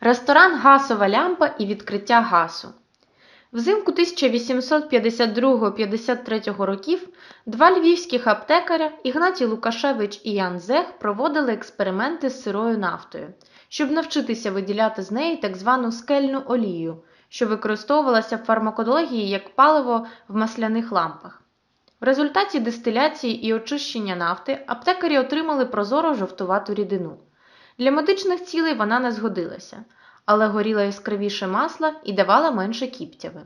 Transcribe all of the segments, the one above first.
Ресторан Гасова лямпа і відкриття гасу. Взимку 1852-53 років два львівських аптекаря Ігнатій Лукашевич і Ян Зех проводили експерименти з сирою нафтою, щоб навчитися виділяти з неї так звану скельну олію, що використовувалася в фармакології як паливо в масляних лампах. В результаті дистиляції і очищення нафти аптекарі отримали прозоро жовтувату рідину. Для медичних цілей вона не згодилася, але горіла яскравіше масла і давала менше кіптяви.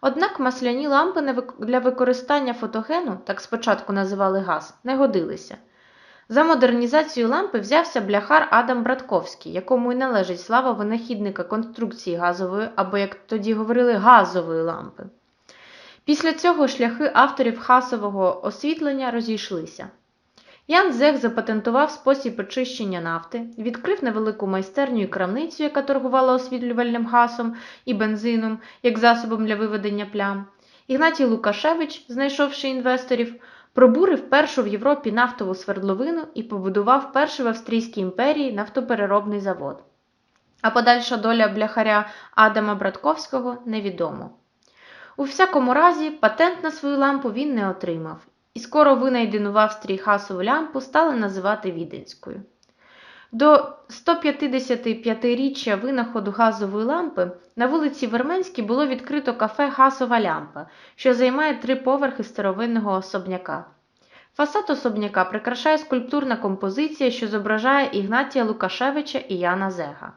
Однак масляні лампи для використання фотогену, так спочатку називали газ, не годилися. За модернізацію лампи взявся бляхар Адам Братковський, якому й належить слава винахідника конструкції газової або, як тоді говорили, газової лампи. Після цього шляхи авторів хасового освітлення розійшлися. Ян Зех запатентував спосіб очищення нафти, відкрив невелику майстерню і крамницю, яка торгувала освітлювальним гасом і бензином як засобом для виведення плям. Ігнатій Лукашевич, знайшовши інвесторів, пробурив першу в Європі нафтову свердловину і побудував перший в Австрійській імперії нафтопереробний завод. А подальша доля бляхаря Адама Братковського невідомо. У всякому разі, патент на свою лампу він не отримав, і скоро винайдену в Австрії хасову лямпу стали називати віденською. До 155-річчя винаходу газової лампи на вулиці Верменській було відкрито кафе Гасова лямпа, що займає три поверхи старовинного особняка. Фасад особняка прикрашає скульптурна композиція, що зображає Ігнатія Лукашевича і Яна Зега.